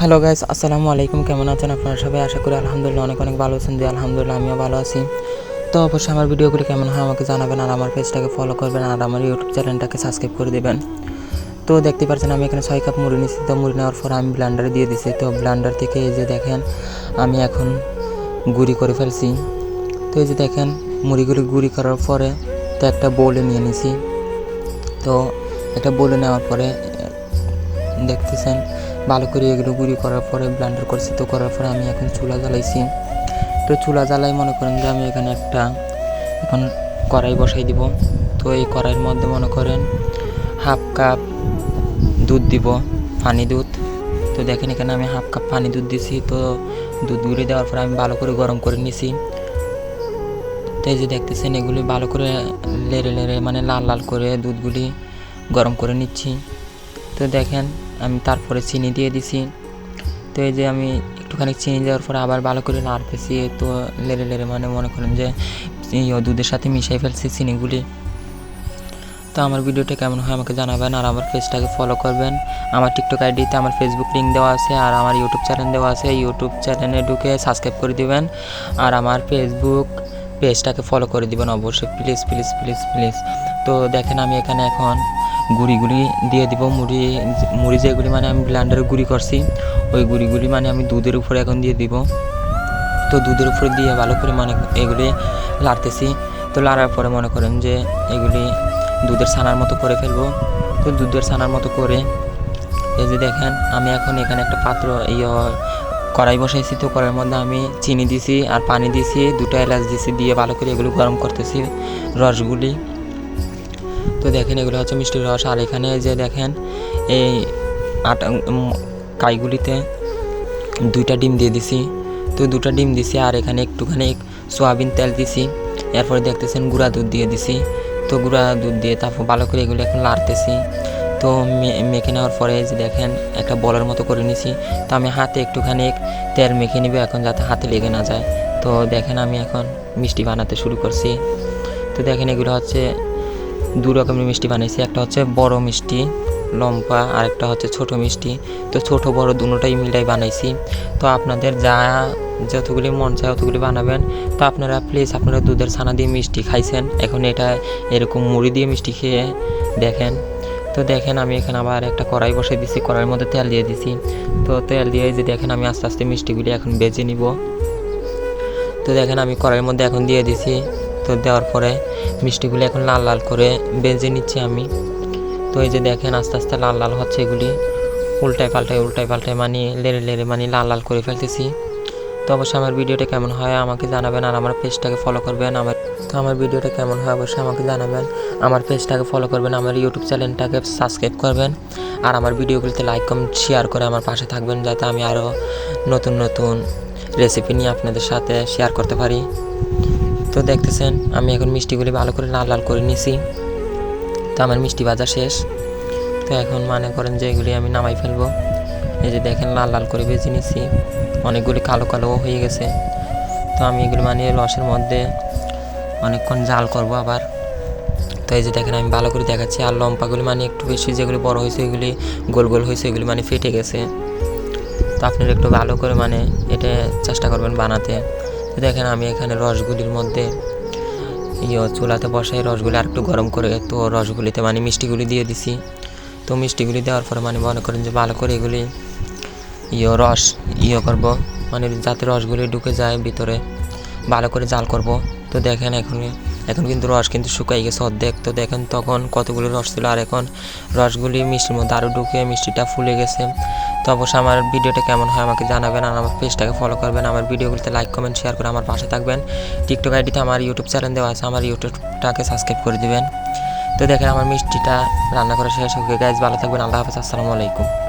Hello guys আসসালামু আলাইকুম কেমন আছেন আপনারা সবাই? আশা করি আলহামদুলিল্লাহ অনেক অনেক ভালো আছেন। যে আলহামদুলিল্লাহ আমিও ভালো আছি। তো অবশ্যই আমার ভিডিওগুলি কেমন হয় আমাকে জানাবেন আর আমার পেজটাকে ফলো করবেন আর আমার ইউটিউব চ্যানেলটাকে সাবস্ক্রাইব করে দেবেন। তো দেখতে পাচ্ছেন আমি এখানে ছয় কাপ মুড়ি নিচ্ছি তো মুড়ি নেওয়ার পর আমি ব্লান্ডারে দিয়ে দিছি। তো ব্লান্ডার থেকে এই যে দেখেন, আমি এখন গুঁড়ি করে ফেলছি। তো এই যে দেখেন, মুড়িগুলি গুঁড়ি করার পরে তো একটা বোলে নিয়ে নিছি। তো একটা বোলে নেওয়ার পরে, দেখতেছেন ভালো করে এগুলো গুঁড়ি করার পরে ব্লান্ডার করছি। তো করার পরে আমি এখন চুলা জ্বালাইছি। তো চুলা জ্বালাই মনে করেন যে আমি এখানে একটা এখন কড়াই বসাই দিব। তো এই কড়াইয়ের মধ্যে মনে করেন হাফ কাপ দুধ দিব, পানি দুধ। তো দেখেন এখানে আমি হাফ কাপ পানি দুধ দিছি। তো দুধ গুঁড়ি দেওয়ার পরে আমি ভালো করে গরম করে নিছি। তো এই যে দেখতেছেন এগুলি ভালো করে লেড়ে লেড়ে মানে লাল লাল করে দুধগুলি গরম করে নিচ্ছি। তো দেখেন আমি তারপরে চিনি দিয়ে দিছি। তো এই যে আমি একটুখানি চিনি দেওয়ার পরে আবার ভালো করে নাড়তেছি তো লেড়ে লেড়ে মানে মনে করেন যে দুধের সাথে মিশিয়ে ফেলছি চিনিগুলি। তো আমার ভিডিওটা কেমন হয় আমাকে জানাবেন আর আমার পেজটাকে ফলো করবেন। আমার টিকটক আইডিতে আমার ফেসবুক লিঙ্ক দেওয়া আছে আর আমার ইউটিউব চ্যানেল দেওয়া আছে। ইউটিউব চ্যানেলে ঢুকে সাবস্ক্রাইব করে দিবেন আর আমার ফেসবুক পেজটাকে ফলো করে দিবেন অবশ্যই। প্লিজ প্লিজ প্লিজ প্লিজ তো দেখেন আমি এখানে এখন গুঁড়িগুলি দিয়ে দিব, মুড়ি মুড়ি যেগুলি মানে আমি ব্লান্ডারে গুঁড়ি করছি, ওই গুঁড়িগুলি মানে আমি দুধের উপরে এখন দিয়ে দিব। তো দুধের উপরে দিয়ে ভালো করে মানে এগুলি লাড়তেছি। তো লাড়ার পরে মনে করেন যে এগুলি দুধের ছানার মতো করে ফেলব। তো দুধের ছানার মতো করে এই যে দেখেন, আমি এখন এখানে একটা পাত্র ইয়ে কড়াই বসাইছি। তো কড়াইয়ের মধ্যে আমি চিনি দিছি আর পানি দিছি, দুটো এলাচ দিছি, দিয়ে ভালো করে এগুলো গরম করতেছি রসগুলি। তো দেখেন, এগুলো হচ্ছে মিষ্টির রস। আর এখানে যে দেখেন, এই আটা কাইগুলিতে দুইটা ডিম দিয়ে দিছি। তো দুটা ডিম দিছি আর এখানে একটুখানি সোয়াবিন তেল দিছি। এরপরে দেখতেছেন গুঁড়া দুধ দিয়ে দিছি। তো গুঁড়া দুধ দিয়ে তারপর ভালো করে এগুলো এখন লাড়তেছি। তো মেখে নেওয়ার পরে যে দেখেন, একটা বলের মতো করে নিছি। তো আমি হাতে একটুখানি তেল মেখে নিব এখন যাতে হাতে লেগে না যায়। তো দেখেন, আমি এখন মিষ্টি বানাতে শুরু করছি। তো দেখেন, এগুলো হচ্ছে দু রকমের মিষ্টি বানিয়েছি। একটা হচ্ছে বড় মিষ্টি, লম্বা, আর একটা হচ্ছে ছোট মিষ্টি। তো ছোট, বড় দুটোটাই মিলাই বানাইছি তো আপনাদের যা, যতগুলি মন চায় অতগুলি বানাবেন। তো আপনারা প্লিজ আপনারা দুধের ছানা দিয়ে মিষ্টি খাইছেন। এখন এটা এরকম মুড়ি দিয়ে মিষ্টি খেয়ে দেখেন। তো দেখেন আমি এখানে আবার একটা কড়াই বসে দিছি কড়াইয়ের মধ্যে তেল দিয়ে দিছি তো তেল দিয়ে যে দেখেন আমি আস্তে আস্তে মিষ্টিগুলি এখন বেজে নিব। তো দেখেন আমি কড়াইয়ের মধ্যে এখন দিয়ে দিছি তো দেওয়ার পরে মিষ্টিগুলি এখন লাল লাল করে বেজে নিচ্ছি আমি। তো এই যে দেখেন আস্তে আস্তে লাল লাল হচ্ছে এগুলি। উল্টায় পাল্টায় উল্টায় পাল্টায় মানে লেড়ে লেড়ে মানে লাল লাল করে ফেলতেছি। তো অবশ্যই আমার ভিডিওটা কেমন হয় আমাকে জানাবেন আর আমার পেজটাকে ফলো করবেন। আমার তো আমার ভিডিওটা কেমন হয় অবশ্যই আমাকে জানাবেন। আমার পেজটাকে ফলো করবেন, আমার ইউটিউব চ্যানেলটাকে সাবস্ক্রাইব করবেন। আর আমার ভিডিওগুলিতে লাইক কমেন্ট শেয়ার করে আমার পাশে থাকবেন যাতে আমি আরও নতুন নতুন রেসিপি নিয়ে আপনাদের সাথে শেয়ার করতে পারি। তো দেখতেছেন, আমি এখন মিষ্টিগুলি ভালো করে লাল লাল করে নিছি। তো আমার মিষ্টি ভাজা শেষ। তো এখন মনে করেন যে এগুলি আমি নামাই ফেলব। এই যে দেখেন, লাল লাল করে ভেজে নিছি। অনেকগুলি কালো কালো হয়ে গেছে। তো আমি এগুলি মানে রসের মধ্যে অনেকক্ষণ জাল করব আবার। তো এই যে দেখেন, আমি ভালো করে দেখাচ্ছি। আর লম্পাগুলি মানে একটু বেশি, যেগুলি বড় হয়েছে এগুলি গোল গোল হয়েছে এগুলি মানে ফেটে গেছে। তো আপনারা একটু ভালো করে মানে এটা চেষ্টা করবেন বানাতে। দেখেন আমি এখানে রসগুলির মধ্যে ইয়ে চুলাতে বসাই, রসগুলি আর একটু গরম করে তো রসগুলিতে মানে মিষ্টিগুলি দিয়ে দিছি। তো মিষ্টিগুলি দেওয়ার পরে মানে মনে করেন যে ভালো করে এগুলি ইয়ে রস ইয়ে করব মানে যাতে রসগুলি ঢুকে যায় ভিতরে, ভালো করে জাল করব। তো দেখেন এখন এখন কিন্তু রস কিন্তু শুকাই গেছে অর্ধেক। তো দেখেন তখন কতগুলো রস ছিল, আর এখন রসগুলি মিষ্টির মধ্যে আরও ঢুকে মিষ্টিটা ফুলে গেছে। তো অবশ্যই আমার ভিডিওটা কেমন হয় আমাকে জানাবেন আর আমার পেজটাকে ফলো করবেন। আমার ভিডিওগুলিতে লাইক কমেন্ট শেয়ার করে আমার পাশে থাকবেন। টিকটক আইডিতে আমার ইউটিউব চ্যানেল দেওয়া আছে, আমার ইউটিউবটাকে সাবস্ক্রাইব করে দিবেন। তো দেখেন আমার মিষ্টিটা রান্না করা শেষ হয়ে গাইজ, ভালো থাকবেন, আল্লাহ হাফেজ, আসসালামু আলাইকুম।